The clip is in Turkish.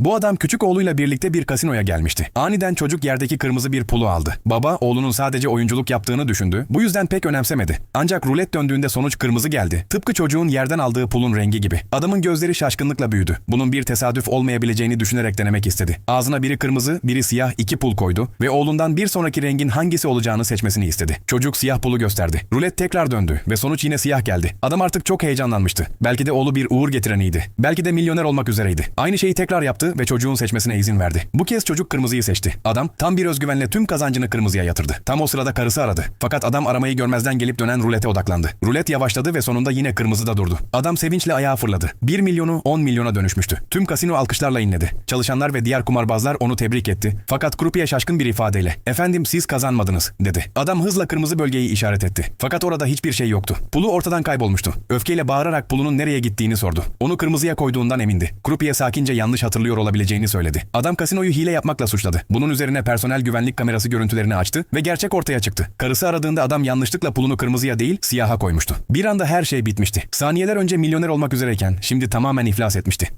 Bu adam küçük oğluyla birlikte bir kasinoya gelmişti. Aniden çocuk yerdeki kırmızı bir pulu aldı. Baba oğlunun sadece oyunculuk yaptığını düşündü. Bu yüzden pek önemsemedi. Ancak rulet döndüğünde sonuç kırmızı geldi. Tıpkı çocuğun yerden aldığı pulun rengi gibi. Adamın gözleri şaşkınlıkla büyüdü. Bunun bir tesadüf olmayabileceğini düşünerek denemek istedi. Ağzına biri kırmızı, biri siyah iki pul koydu ve oğlundan bir sonraki rengin hangisi olacağını seçmesini istedi. Çocuk siyah pulu gösterdi. Rulet tekrar döndü ve sonuç yine siyah geldi. Adam artık çok heyecanlanmıştı. Belki de oğlu bir uğur getireniydi. Belki de milyoner olmak üzereydi. Aynı şeyi tekrar yaptı ve çocuğun seçmesine izin verdi. Bu kez çocuk kırmızıyı seçti. Adam tam bir özgüvenle tüm kazancını kırmızıya yatırdı. Tam o sırada karısı aradı. Fakat adam aramayı görmezden gelip dönen rulete odaklandı. Rulet yavaşladı ve sonunda yine kırmızıda durdu. Adam sevinçle ayağa fırladı. 1 milyonu 10 milyona dönüşmüştü. Tüm kasino alkışlarla inledi. Çalışanlar ve diğer kumarbazlar onu tebrik etti. Fakat Krupiye şaşkın bir ifadeyle "Efendim siz kazanmadınız." dedi. Adam hızla kırmızı bölgeyi işaret etti. Fakat orada hiçbir şey yoktu. Pulu ortadan kaybolmuştu. Öfkeyle bağırarak pulunun nereye gittiğini sordu. Onu kırmızıya koyduğundan emindi. Krupiye sakince yanlış hatırlıyor olabileceğini söyledi. Adam kasinoyu hile yapmakla suçladı. Bunun üzerine personel güvenlik kamerası görüntülerini açtı ve gerçek ortaya çıktı. Karısı aradığında adam yanlışlıkla pulunu kırmızıya değil siyaha koymuştu. Bir anda her şey bitmişti. Saniyeler önce milyoner olmak üzereyken şimdi tamamen iflas etmişti.